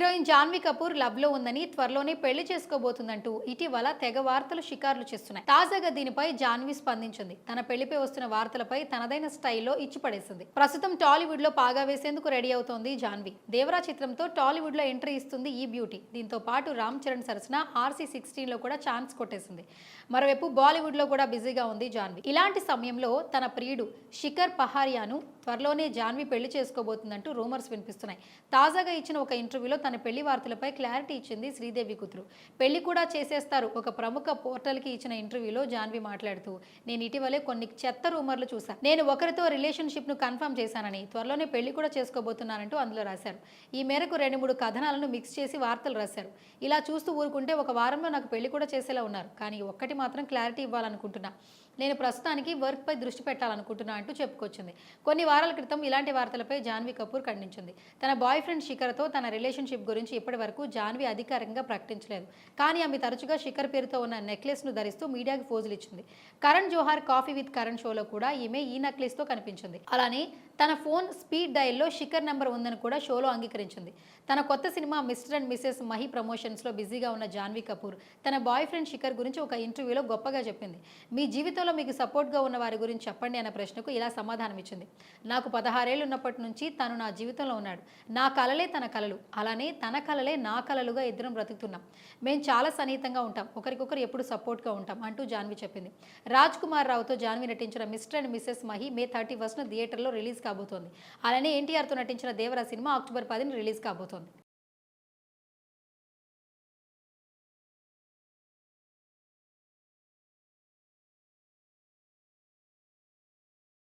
జాన్వీ కపూర్ లవ్లో ఉందని త్వరలోనే పెళ్ళి చేసుకోబోతుందంటూ ఇటీవల తెగ వార్తలు షికార్లు చేస్తున్నాయి. తాజాగా దీనిపై జాన్వీ స్పందించింది. తన పెళ్ళిపై వస్తున్న వార్తలపై తనదైన స్టైల్లో ఇచ్చిపడేసింది. ప్రస్తుతం టాలీవుడ్లో పాగా వేసేందుకు రెడీ అవుతోంది జాన్వీ. దేవరా చిత్రంతో టాలీవుడ్లో ఎంట్రీ ఇస్తుంది ఈ బ్యూటీ. దీంతో పాటు రామ్ చరణ్ సరసన ఆర్సీ సిక్స్టీన్లో కూడా ఛాన్స్ కొట్టేసింది. మరోవైపు బాలీవుడ్లో కూడా బిజీగా ఉంది జాన్వీ. ఇలాంటి సమయంలో తన ప్రియుడు శిఖర్ పహారియాను త్వరలోనే జాన్వీ పెళ్ళి చేసుకోబోతుందంటూ రూమర్స్ వినిపిస్తున్నాయి. తాజాగా ఇచ్చిన ఒక ఇంటర్వ్యూలో తన తన పెళ్ళి వార్తలపై క్లారిటీ ఇచ్చింది శ్రీదేవి కూతురు. పెళ్ళి కూడా చేసేస్తారు. ఒక ప్రముఖ పోర్టల్కి ఇచ్చిన ఇంటర్వ్యూలో జాన్వి మాట్లాడుతూ నేను ఇటీవలే కొన్ని చెత్త రూమర్లు చూశాను నేను ఒకరితో రిలేషన్షిప్ను కన్ఫర్మ్ చేశానని త్వరలోనే పెళ్ళి కూడా చేసుకోబోతున్నానంటూ అందులో రాశారు. ఈ మేరకు రెండు మూడు కథనాలను మిక్స్ చేసి వార్తలు రాశారు. ఇలా చూస్తూ ఊరుకుంటే ఒక వారంలో నాకు పెళ్ళి కూడా చేసేలా ఉన్నారు. కానీ ఒక్కటి మాత్రం క్లారిటీ ఇవ్వాలనుకుంటున్నా. నేను ప్రస్తుతానికి వర్క్పై దృష్టి పెట్టాలనుకుంటున్నా అంటూ చెప్పుకొచ్చింది. కొన్ని వారాల క్రితం ఇలాంటి వార్తలపై జాన్వీ కపూర్ ఖండించింది. తన బాయ్ ఫ్రెండ్ శిఖర్తో తన రిలేషన్షిప్ గురించి ఇప్పటి వరకు జాన్వీ అధికారికంగా ప్రకటించలేదు. కానీ ఆమె తరచుగా శిఖర్ పేరుతో ఉన్న నెక్లెస్ను ధరిస్తూ మీడియాకి ఫోజులు ఇచ్చింది. కరణ్ జోహార్ కాఫీ విత్ కరణ్ షోలో కూడా ఈమె ఈ నెక్లెస్తో కనిపించింది. అలానే తన ఫోన్ స్పీడ్ డయల్లో శిఖర్ నెంబర్ ఉందని కూడా షోలో అంగీకరించింది. తన కొత్త cinema Mr and Mrs Mahi ప్రమోషన్స్లో బిజీగా ఉన్న జాన్వీ కపూర్ తన బాయ్ ఫ్రెండ్ శిఖర్ గురించి ఒక ఇంటర్వ్యూలో గొప్పగా చెప్పింది. మీ జీవితంలో మీకు సపోర్ట్గా ఉన్న వారి గురించి చెప్పండి అన్న ప్రశ్నకు ఇలా సమాధానం ఇచ్చింది. నాకు పదహారేళ్ళు ఉన్నప్పటి నుంచి తను నా జీవితంలో ఉన్నాడు. నా కలలే తన కలలు. అలానే తన కలలే నా కలలుగా ఇద్దరం బ్రతుకుతున్నాం. మేము చాలా సన్నిహితంగా ఉంటాం. ఒకరికొకరు ఎప్పుడు సపోర్ట్గా ఉంటాం అంటూ జాన్వి చెప్పింది. రాజ్ కుమార్ రావుతో జాన్వి నటించిన Mr and Mrs Mahi May thirty ఫస్ట్న థియేటర్లో రిలీజ్ కాబోతోంది. అలానే ఎన్టీఆర్తో నటించిన దేవరా సినిమా అక్టోబర్ పదిని రిలీజ్ కాబోతోంది.